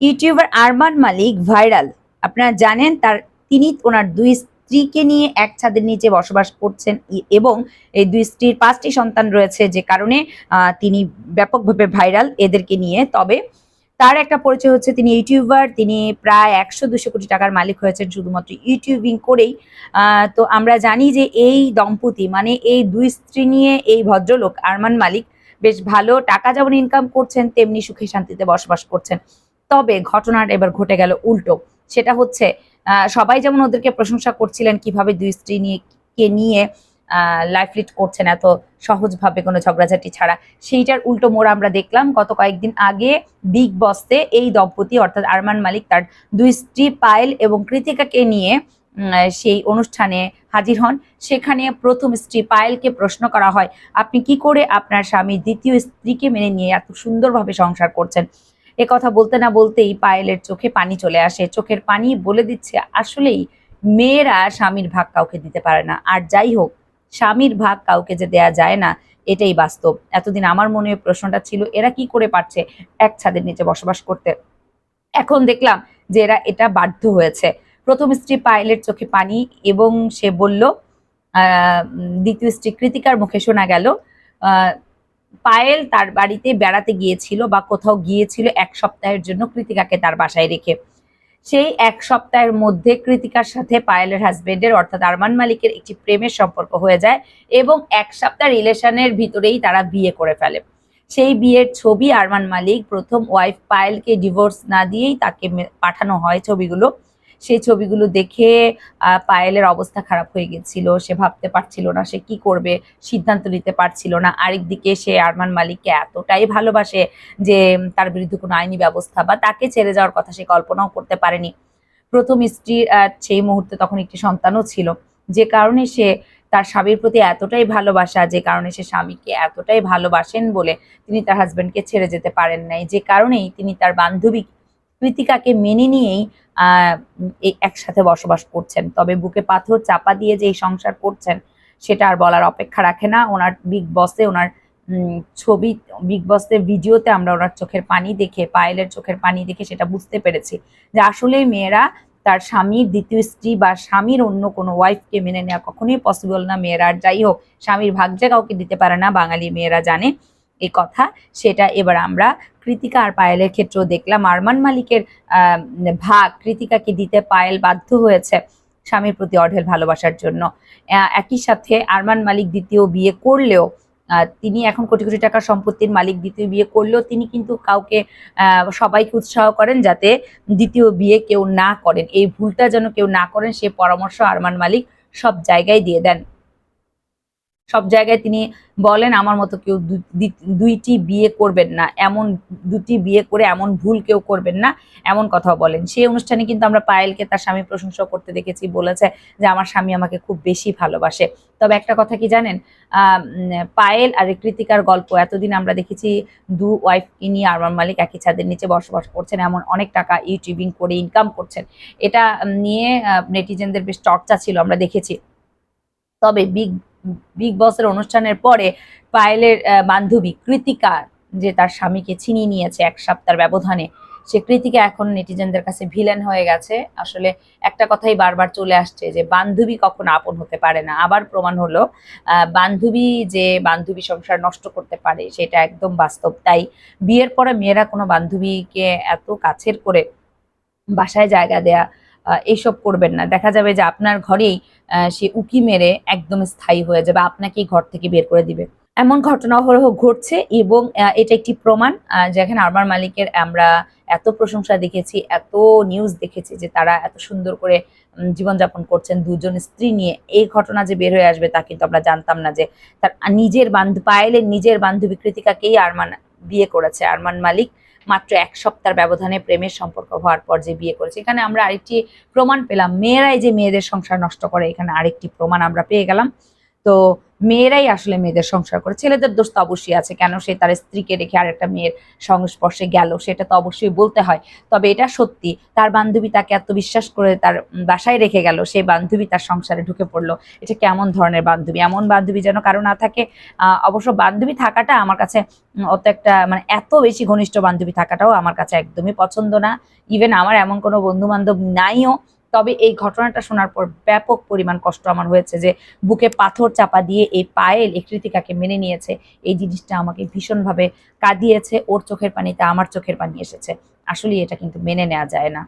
YouTuber Arman মালিক viral. আপনারা জানেন তার, তিনি ওনার দুই স্ত্রীকে নিয়ে এক ছাদের নিচে বসবাস করছেন এবং এই দুই স্ত্রীর পাঁচটি সন্তান রয়েছে যে কারণে তিনি ব্যাপকভাবে ভাইরাল এদেরকে নিয়ে। তবে তার একটা পরিচয় হচ্ছে তিনি ইউটিউবার, তিনি প্রায় একশো দুশো কোটি টাকার মালিক হয়েছেন শুধুমাত্র ইউটিউবিং করেই। তো আমরা জানি যে এই দম্পতি মানে এই দুই স্ত্রী নিয়ে এই ভদ্রলোক আরমান মালিক বেশ ভালো টাকা যেমন ইনকাম করছেন, তেমনি সুখে শান্তিতে বসবাস করছেন। তবে ঘটনার এবার ঘটে গেল উল্টো। সেটা হচ্ছে সবাই যেমন ওদেরকে প্রশংসা করছিলেন কীভাবে দুই স্ত্রী নিয়ে, কে নিয়ে লাইফ লিড করছেন এত সহজভাবে কোনো ঝগড়াঝাটি ছাড়া, সেইটার উল্টো মোড় আমরা দেখলাম গত কয়েকদিন আগে বিগ বসে এই দম্পতি অর্থাৎ আরমান মালিক তার দুই স্ত্রী পায়েল এবং কৃতিকাকে নিয়ে সেই অনুষ্ঠানে হাজির হন। সেখানে প্রথম স্ত্রী পায়েলকে প্রশ্ন করা হয়, আপনি কি করে আপনার স্বামী দ্বিতীয় স্ত্রীকে মেনে নিয়ে এত সুন্দরভাবে সংসার করছেন? এ কথা বলতে না বলতেই পায়েলের চোখে পানি চলে আসে। চোখের পানি বলে দিচ্ছে আসলেই মেয়েরা স্বামীর ভাগ কাউকে দিতে পারে না। আর যাই হোক স্বামীর ভাগ কাউকে যে দেয়া যায় না এটাই বাস্তব। এতদিন আমার মনে প্রশ্নটা ছিল এরা কি করে পারছে এক ছাদের নিচে বসবাস করতে? এখন দেখলাম যে এরা এটা বাধ্য হয়েছে। প্রথম স্ত্রী পায়েলের চোখে পানি এবং সে বলল আহ, দ্বিতীয় স্ত্রী কৃতিকার মুখে শোনা গেল পায়েল তার বাড়িতে বেড়াতে গিয়েছিল বা কোথাও গিয়েছিল এক সপ্তাহের জন্য কৃতিকাকে তার বাসায় রেখে। সেই এক সপ্তাহের মধ্যে কৃতিকার সাথে পায়েলের হাজবেন্ডের অর্থাৎ আরমান মালিকের একটি প্রেমের সম্পর্ক হয়ে যায় এবং এক সপ্তাহ রিলেশনের ভিতরেই তারা বিয়ে করে ফেলে। সেই বিয়ের ছবি আরমান মালিক, প্রথম ওয়াইফ পায়েলকে ডিভোর্স না দিয়েই তাকে পাঠানো হয় ছবিগুলো। সেই ছবিগুলো দেখে পায়েলের অবস্থা খারাপ হয়ে গেছিল সে ভাবতে পারছিল না সে কি করবে সিদ্ধান্ত নিতে পারছিল না। আরেকদিকে সে আরমান মালিককে এতটাই ভালোবাসে যে তার বিরুদ্ধে কোনো আইনি ব্যবস্থা বা তাকে ছেড়ে যাওয়ার কথা সে কল্পনাও করতে পারেনি। প্রথম স্ত্রীর আহ, সেই মুহূর্তে তখন একটি সন্তানও ছিল। যে কারণে সে তার স্বামীর প্রতি এতটাই ভালোবাসা যে কারণে সে স্বামীকে এতটাই ভালোবাসেন বলে তিনি তার হাজবেন্ডকে ছেড়ে যেতে পারেন নাই। যে কারণেই তিনি তার বান্ধবী কৃতিকাকে মেনে নিয়েই একসাথে বসবাস করছেন। তবে বুকে পাথর চাপা দিয়ে যে সংসার করছেন, সেটা আর বলার অপেক্ষা রাখে না। ওনার বিগ বসে, ওনার ছবি, বিগ বসের ভিডিওতে আমরা ওনার চোখের পানি দেখে, পায়েলের চোখের পানি দেখে সেটা বুঝতে পেরেছি যে আসলে মেয়েরা তার স্বামীর দ্বিতীয় স্ত্রী বা স্বামীর অন্য কোনো ওয়াইফকে মেনে নেওয়া কখনোই পসিবল না। মেয়েরা আর যাই হোক, স্বামীর ভাগ্যে কাউকে দিতে পারে না, বাঙালি মেয়েরা জানে। এই কথা। সেটা এবার আমরা কৃতিকা আর পায়েলের ক্ষেত্রেও দেখলাম। আরমান মালিকের ভাগ কৃতিকাকে দিতে পায়েল বাধ্য হয়েছে স্বামীর প্রতি অঢেল ভালোবাসার জন্য। একই সাথে আরমান মালিক দ্বিতীয় বিয়ে করলেও তিনি এখন কোটি কোটি টাকার সম্পত্তির মালিক দ্বিতীয় বিয়ে করলেও তিনি কিন্তু কাউকে সবাইকে উৎসাহ করেন যাতে দ্বিতীয় বিয়ে কেউ না করেন। এই ভুলটা যেন কেউ না করেন, সে পরামর্শ আরমান মালিক সব জায়গায় দিয়ে দেন। সব জায়গায় তিনি বলেন, আমার মতো কেউ দুইটি বিয়ে করবেন না। এমন দুটি বিয়ে করে এমন ভুল কেউ করবেন না। এমন কথাও বলেন। সেই অনুষ্ঠানে কিন্তু আমরা পায়েলকে তার স্বামী প্রশংসা করতে দেখেছি। বলেছে যে, আমার স্বামী আমাকে খুব বেশি ভালোবাসে। তবে একটা কথা কি জানেন? পায়েল আর কৃতিকার গল্প এতদিন আমরা দেখেছি দু ওয়াইফকে নিয়ে আরমান মালিক একই ছাদের নিচে বসবাস করছেন, এমন অনেক টাকা ইউটিউবিং করে ইনকাম করছেন। এটা নিয়ে নেটিজেনদের বেশ চর্চা ছিল, আমরা দেখেছি। তবে বিগ বিগ বসের অনুষ্ঠানের পরে পায়েলের বান্ধবী কৃতিকা যে তার স্বামীকে ছিনিয়ে নিয়েছে এক সপ্তাহের ব্যবধানে, সে কৃতিকা এখন নেটিজেনদের কাছে ভিলেন হয়ে গেছে। আসলে একটা কথাই বারবার চলে আসছে যে বান্ধবী কখনো আপন হতে পারে না। আবার প্রমাণ হলো বান্ধবী যে বান্ধবী সংসার নষ্ট করতে পারে সেটা একদম বাস্তব। তাই বিয়ের পরে মেয়েরা কোনো বান্ধবীকে এত কাছের করে বাসায় জায়গা দেয়া এইসব করবেন না। দেখা যাবে যে আপনার ঘরেই সে উকি মেরে একদম স্থায়ী হয়ে যাবে, আপনাকেই ঘর থেকে বের করে দিবে। এমন ঘটনা অহরহ ঘটছে এবং এটা একটি প্রমাণ যেখানে আরমান মালিকের আমরা এত প্রশংসা দেখেছি, এত নিউজ দেখেছি যে তারা এত সুন্দর করে জীবনযাপন করছেন, দুজন স্ত্রী নিয়ে। এই ঘটনা যে বের হয়ে আসবে তা কিন্তু আমরা জানতাম না যে তার নিজের বান্ধব পায়েলের নিজের বান্ধবী কৃতিকাকেই আরমান বিয়ে করেছে। আরমান মালিক মাত্র এক সপ্তাহ ব্যবধানে প্রেমের সম্পর্ক হওয়ার পর যে বিয়ে করেছে। এখানে আমরা আরেকটি প্রমাণ পেলাম। মেয়েরাই যে মেয়েদের সংসার নষ্ট করে, এখানে আরেকটি প্রমাণ আমরা পেয়ে গেলাম। তো মেয়েরাই আসলে মেয়েদের সংসার করে। ছেলেদের দোষ তো অবশ্যই আছে। কেন সে তার স্ত্রীকে রেখে আরেকটা মেয়ের সংস্পর্শে গেল, সেটা তো অবশ্যই বলতে হয়। তবে এটা সত্যি, তার বান্ধবী তাকে এত বিশ্বাস করে তার বাসায় রেখে গেল, সেই বান্ধবী তার সংসারে ঢুকে পড়ল। এটা কেমন ধরনের বান্ধবী? এমন বান্ধবী যেন কারও না থাকে। অবশ্য বান্ধবী থাকাটা আমার কাছে অত একটা মানে এত বেশি ঘনিষ্ঠ বান্ধবী থাকাটাও আমার কাছে একদমই পছন্দ না। ইভেন আমার এমন কোনো বন্ধু বান্ধব নাইও। তবে এই ঘটনাটা শোনার পর ব্যাপক পরিমাণ কষ্ট আমার হয়েছে যে বুকে পাথর চাপা দিয়ে এই পায়েল এই কৃতিকাকে মেনে নিয়েছে। এই জিনিসটা আমাকে ভীষণভাবে কাঁদিয়েছে। ওর চোখের পানিতে আমার চোখের পানি এসেছে। আসলে এটা কিন্তু মেনে নেওয়া যায় না।